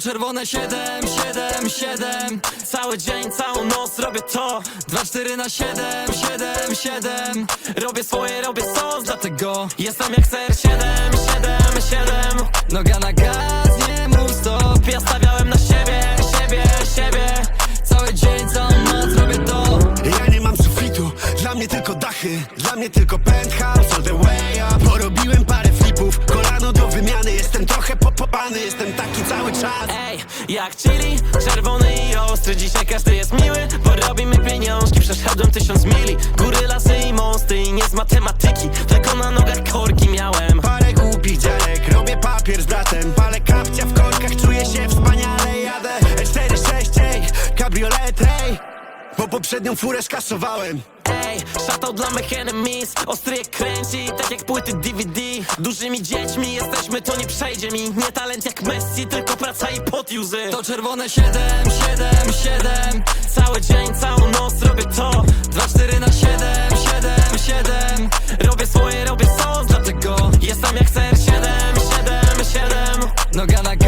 Czerwone 7, 7, 7 Cały dzień, całą noc robię to. 2, 4 na 7, 7, 7 Robię swoje, robię sos, dlatego Jestem jak ser. 7, 7, 7 Noga na gaz, nie mów stop. Ja stawiałem na siebie, siebie, siebie. Cały dzień, całą noc robię to. Ja nie mam sufitu, dla mnie tylko dachy. Dla mnie tylko penthouse all the way up. Porobiłem popopany, jestem taki cały czas. Ej, jak chili, czerwony i ostry Dzisiaj każdy jest miły, bo robimy pieniążki Przeszedłem tysiąc mili, góry, lasy i mosty I nie z matematyki, tylko na nogach korki miałem. Parę głupich dziarek, robię papier z bratem. Palę kapcia w korkach, czuję się wspaniale. Jadę E46, ej, kabriolet, ej. Bo poprzednią furę skasowałem Ej, shoutout dla mych enemies Ostry jak kręci, tak jak płyty DVD Dużymi dziećmi jesteśmy, to nie przejdzie mi. Nie talent jak Messi, tylko praca i pot łzy To czerwone 7, 7, 7 Cały dzień, całą noc robię to. 2, 4 na 7, 7, 7 Robię swoje, robię sos, dlatego Jestem jak ser. 7, 7, 7 Noga na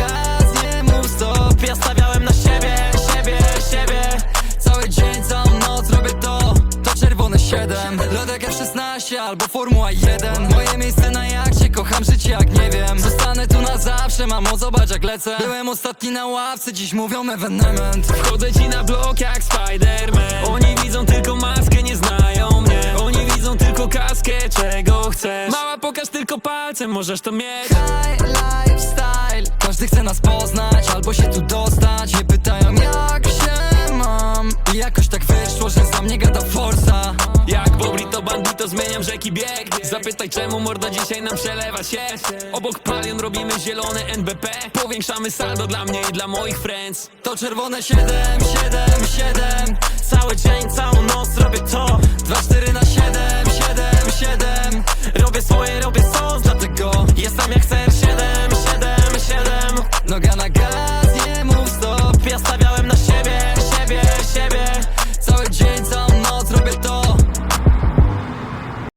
7 Lodek F16 albo Formuła 1 Moje miejsce na jachcie, kocham życie jak nie wiem. Zostanę tu na zawsze, mamo zobacz jak lecę. Byłem ostatni na ławce, dziś mówią evenement. Wchodzę ci na blok jak Spider-Man. Oni widzą tylko maskę, nie znają mnie. Oni widzą tylko kaskę, czego chcesz. Mała, pokaż tylko palcem, możesz to mieć. High lifestyle. Każdy chce nas poznać albo się tu brzegiem rzeki Zapytaj czemu morda dzisiaj nam przelewa się? Obok palion robimy zielone NBP Powiększamy saldo dla mnie i dla moich friends. To czerwone 7, 7, 7 Cały dzień, całą noc robię to. 2, 4 na 7, 7, 7 Robię swoje, robię sos, dlatego. Jestem jak chcę 7, 7, 7 Noga na górę